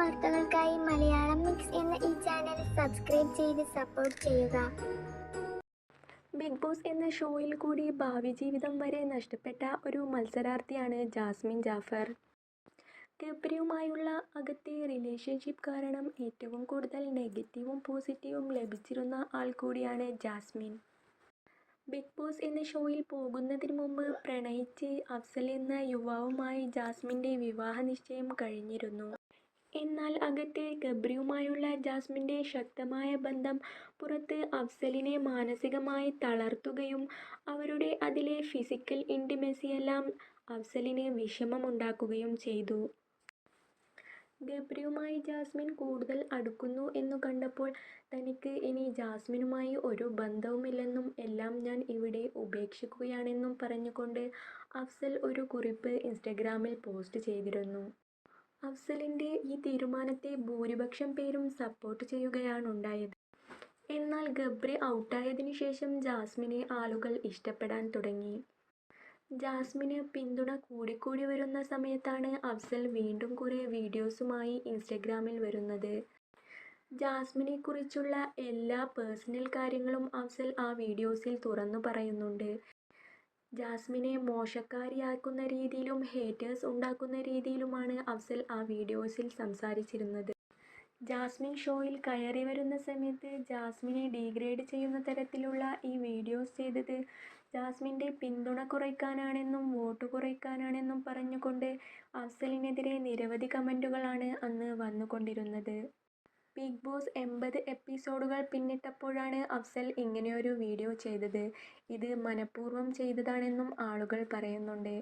വാർത്തകൾക്കായി മലയാളം മിക്സ് എന്ന ഈ ചാനൽ സബ്സ്ക്രൈബ് ചെയ്ത് സപ്പോർട്ട് ചെയ്യുക. ബിഗ് ബോസ് എന്ന ഷോയിൽ കൂടി ഭാവി ജീവിതം വരെ നഷ്ടപ്പെട്ട ഒരു മത്സരാർത്ഥിയാണ് ജാസ്മിൻ ജാഫർ. ഗബ്രിയുമായുള്ള അകത്തെ റിലേഷൻഷിപ്പ് കാരണം ഏറ്റവും കൂടുതൽ നെഗറ്റീവും പോസിറ്റീവും ലഭിച്ചിരുന്ന ആൾ കൂടിയാണ് ജാസ്മിൻ. ബിഗ് ബോസ് എന്ന ഷോയിൽ പോകുന്നതിന് മുമ്പ് പ്രണയിച്ച് അഫ്സൽ എന്ന യുവാവുമായി ജാസ്മിന്റെ വിവാഹ നിശ്ചയം കഴിഞ്ഞിരുന്നു. എന്നാൽ അകത്തെ ഗബ്രിയുമായുള്ള ജാസ്മിന്റെ ശക്തമായ ബന്ധം പുറത്ത് അഫ്സലിനെ മാനസികമായി തളർത്തുകയും അവരുടെ അതിലെ ഫിസിക്കൽ ഇന്റിമസിയെല്ലാം അഫ്സലിന് വിഷമമുണ്ടാക്കുകയും ചെയ്തു. ഗബ്രിയുമായി ജാസ്മിൻ കൂടുതൽ അടുക്കുന്നു എന്നു കണ്ടപ്പോൾ തനിക്ക് ഇനി ജാസ്മിനുമായി ഒരു ബന്ധവുമില്ലെന്നും എല്ലാം ഞാൻ ഇവിടെ ഉപേക്ഷിക്കുകയാണെന്നും പറഞ്ഞുകൊണ്ട് അഫ്സൽ ഒരു കുറിപ്പ് ഇൻസ്റ്റഗ്രാമിൽ പോസ്റ്റ് ചെയ്തിരുന്നു. അഫ്സലിന്റെ ഈ തീരുമാനത്തെ ഭൂരിപക്ഷം പേരും സപ്പോർട്ട് ചെയ്യുകയാണുണ്ടായത് എന്നാൽ ഗബ്രി ഔട്ടായതിനു ശേഷം ജാസ്മിനെ ആളുകൾ ഇഷ്ടപ്പെടാൻ തുടങ്ങി. ജാസ്മിന് പിന്തുണ കൂടിക്കൂടി വരുന്ന സമയത്താണ് അഫ്സൽ വീണ്ടും കുറേ വീഡിയോസുമായി ഇൻസ്റ്റഗ്രാമിൽ വരുന്നത്. ജാസ്മിനെ കുറിച്ചുള്ള എല്ലാ പേഴ്സണൽ കാര്യങ്ങളും അഫ്സൽ ആ വീഡിയോസിൽ തുറന്നു പറയുന്നുണ്ട്. ജാസ്മിനെ മോശക്കാരിയാക്കുന്ന രീതിയിലും ഹേറ്റേഴ്സ് ഉണ്ടാക്കുന്ന രീതിയിലുമാണ് അഫ്സൽ ആ വീഡിയോസിൽ സംസാരിച്ചിരുന്നത്. ജാസ്മിൻ ഷോയിൽ കയറി വരുന്ന സമയത്ത് ജാസ്മിനെ ഡീഗ്രേഡ് ചെയ്യുന്ന തരത്തിലുള്ള ഈ വീഡിയോസ് ചെയ്തത് ജാസ്മിന്റെ പിന്തുണ കുറയ്ക്കാനാണെന്നും വോട്ട് കുറയ്ക്കാനാണെന്നും പറഞ്ഞുകൊണ്ട് അഫ്സലിനെതിരെ നിരവധി കമന്റുകളാണ് അന്ന് വന്നുകൊണ്ടിരുന്നത്. ബിഗ് ബോസ് എൺപത് എപ്പിസോഡുകൾ പിന്നിട്ടപ്പോഴാണ് അഫ്സൽ ഇങ്ങനെയൊരു വീഡിയോ ചെയ്തത്. ഇത് മനഃപൂർവം ചെയ്തതാണെന്നും ആളുകൾ പറയുന്നുണ്ട്.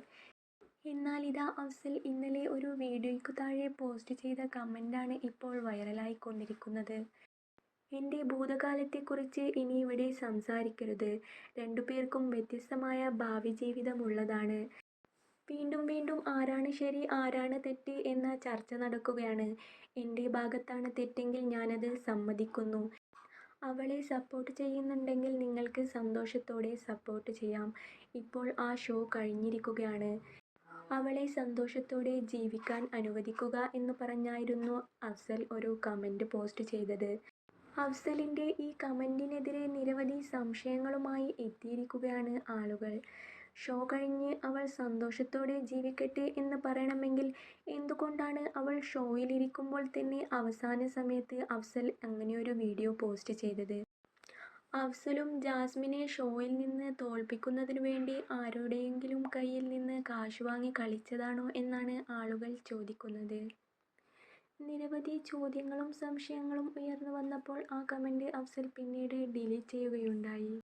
എന്നാൽ ഇതാ അഫ്സൽ ഇന്നലെ ഒരു വീഡിയോയ്ക്ക് താഴെ പോസ്റ്റ് ചെയ്ത കമന്റാണ് ഇപ്പോൾ വൈറലായിക്കൊണ്ടിരിക്കുന്നത്. എന്റെ ഭൂതകാലത്തെക്കുറിച്ച് ഇനി ഇവിടെ സംസാരിക്കരുത്. രണ്ടു പേർക്കും വ്യത്യസ്തമായ ഭാവി ജീവിതമുള്ളതാണ് വീണ്ടും വീണ്ടും ആരാണ് ശരി ആരാണ് തെറ്റ് എന്ന ചർച്ച നടക്കുകയാണ്. എന്റെ ഭാഗത്താണ് തെറ്റെങ്കിൽ ഞാനത് സമ്മതിക്കുന്നു. അവളെ സപ്പോർട്ട് ചെയ്യുന്നുണ്ടെങ്കിൽ നിങ്ങൾക്ക് സന്തോഷത്തോടെ സപ്പോർട്ട് ചെയ്യാം. ഇപ്പോൾ ആ ഷോ കഴിഞ്ഞിരിക്കുകയാണ്. അവളെ സന്തോഷത്തോടെ ജീവിക്കാൻ അനുവദിക്കുക എന്ന് പറഞ്ഞായിരുന്നു അഫ്സൽ ഒരു കമന്റ് പോസ്റ്റ് ചെയ്തത്. അഫ്സലിന്റെ ഈ കമന്റിനെതിരെ നിരവധി സംശയങ്ങളുമായി എത്തിയിരിക്കുകയാണ് ആളുകൾ. ഷോ കഴിഞ്ഞ് അവൾ സന്തോഷത്തോടെ ജീവിക്കട്ടെ എന്ന് പറയണമെങ്കിൽ എന്തുകൊണ്ടാണ് അവൾ ഷോയിലിരിക്കുമ്പോൾ തന്നെ അവസാന സമയത്ത് അഫ്സൽ അങ്ങനെയൊരു വീഡിയോ പോസ്റ്റ് ചെയ്തത്? അഫ്സലും ജാസ്മിനെ ഷോയിൽ നിന്ന് തോൽപ്പിക്കുന്നതിനു വേണ്ടി ആരുടെയെങ്കിലും കയ്യിൽ നിന്ന് കാശ് വാങ്ങി കളിച്ചതാണോ എന്നാണ് ആളുകൾ ചോദിക്കുന്നത്. നിരവധി ചോദ്യങ്ങളും സംശയങ്ങളും ഉയർന്നു വന്നപ്പോൾ ആ കമന്റ് അഫ്സൽ പിന്നീട് ഡിലീറ്റ് ചെയ്യുകയുണ്ടായി.